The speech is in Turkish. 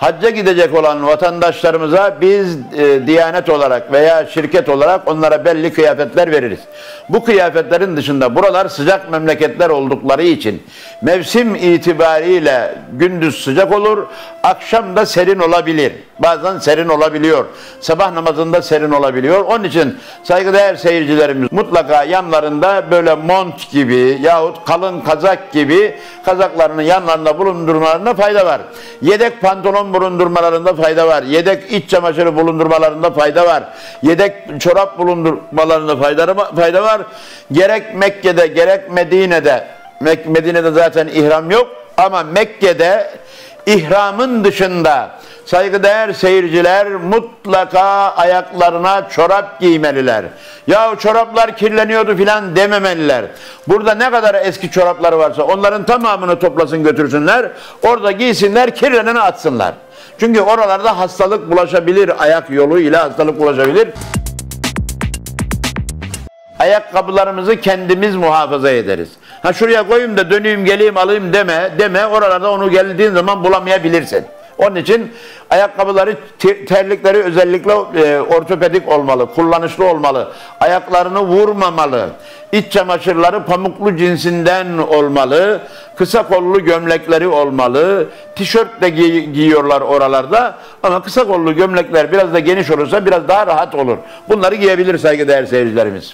Hacca gidecek olan vatandaşlarımıza biz e, Diyanet olarak veya şirket olarak onlara belli kıyafetler veririz. Bu kıyafetlerin dışında buralar sıcak memleketler oldukları için mevsim itibariyle gündüz sıcak olur, akşam da serin olabilir. Bazen serin olabiliyor. Sabah namazında serin olabiliyor. Onun için saygıdeğer seyircilerimiz mutlaka yanlarında böyle mont gibi yahut kalın kazak gibi kazaklarını yanlarında bulundurmalarında fayda var. Yedek pantolon bulundurmalarında fayda var. Yedek iç çamaşırı bulundurmalarında fayda var. Yedek çorap bulundurmalarında fayda, var. Gerek Mekke'de gerek Medine'de Medine'de zaten ihram yok ama Mekke'de ihramın dışında saygıdeğer seyirciler mutlaka ayaklarına çorap giymeliler. Ya çoraplar kirleniyordu filan dememeliler. Burada ne kadar eski çorapları varsa onların tamamını toplasın götürsünler. Orada giysinler kirleneni atsınlar. Çünkü oralarda hastalık bulaşabilir. Ayak yoluyla hastalık bulaşabilir. Ayakkabılarımızı kendimiz muhafaza ederiz. Ha şuraya koyayım da döneyim geleyim alayım deme. Deme oralarda onu geldiğin zaman bulamayabilirsin. Onun için ayakkabıları, terlikleri özellikle e, ortopedik olmalı, kullanışlı olmalı. Ayaklarını vurmamalı. İç çamaşırları pamuklu cinsinden olmalı. Kısa kollu gömlekleri olmalı. Tişört de giy giyiyorlar oralarda. Ama kısa kollu gömlekler biraz da geniş olursa biraz daha rahat olur. Bunları giyebilir saygıdeğer seyircilerimiz.